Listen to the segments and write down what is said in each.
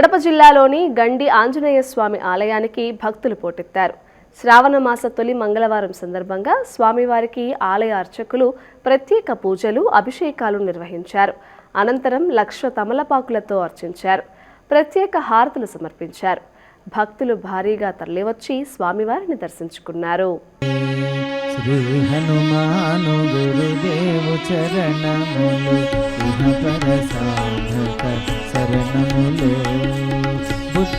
కడప జిల్లాలోని గండి ఆంజనేయ స్వామి ఆలయానికి భక్తులు పోటెత్తారు. శ్రావణ మాస తొలి మంగళవారం సందర్భంగా స్వామివారికి ఆలయ అర్చకులు ప్రత్యేక పూజలు అభిషేకాలు నిర్వహించారు. అనంతరం లక్ష తమలపాకులతో అర్చించారు. ప్రత్యేక హారతులు సమర్పించారు. భక్తులు భారీగా తరలివచ్చి స్వామివారిని దర్శించుకున్నారు. శ్రీ హనుమాను గురుదేవు చరణములు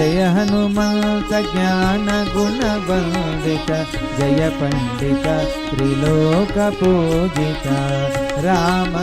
जय हनुमंत ज्ञान गुण गुणवन्दिता जय पंडिता त्रिलोक पूजिता राम